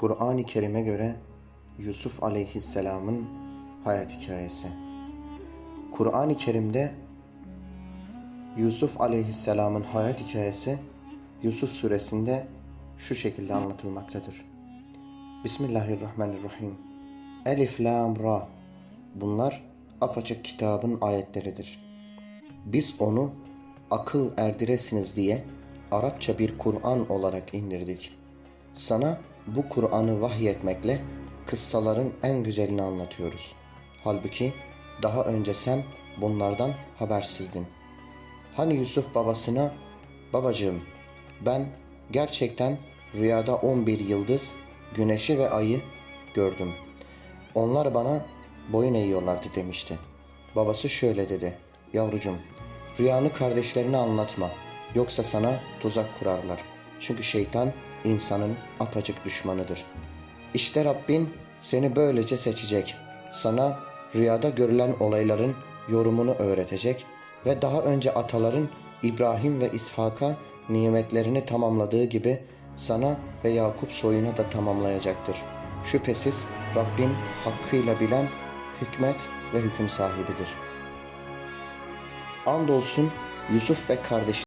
Kur'an-ı Kerim'e göre Yusuf Aleyhisselam'ın hayat hikayesi. Kur'an-ı Kerim'de Yusuf Aleyhisselam'ın hayat hikayesi Yusuf suresinde şu şekilde anlatılmaktadır. Bismillahirrahmanirrahim. Elif, Lam, Ra. Bunlar apaçık kitabın ayetleridir. Biz onu akıl erdiresiniz diye Arapça bir Kur'an olarak indirdik. Sana bu Kur'an'ı vahyetmekle kıssaların en güzelini anlatıyoruz. Halbuki daha önce sen bunlardan habersizdin. Hani Yusuf babasına, babacığım ben gerçekten rüyada 11 yıldız, güneşi ve ayı gördüm. Onlar bana boyun eğiyorlardı demişti. Babası şöyle dedi. Yavrucum, rüyanı kardeşlerine anlatma. Yoksa sana tuzak kurarlar. Çünkü şeytan insanın apacık düşmanıdır. İşte Rabbin seni böylece seçecek. Sana rüyada görülen olayların yorumunu öğretecek ve daha önce ataların İbrahim ve İshak'a nimetlerini tamamladığı gibi sana ve Yakup soyuna da tamamlayacaktır. Şüphesiz Rabbin hakkıyla bilen, hikmet ve hüküm sahibidir. Andolsun Yusuf ve kardeşleri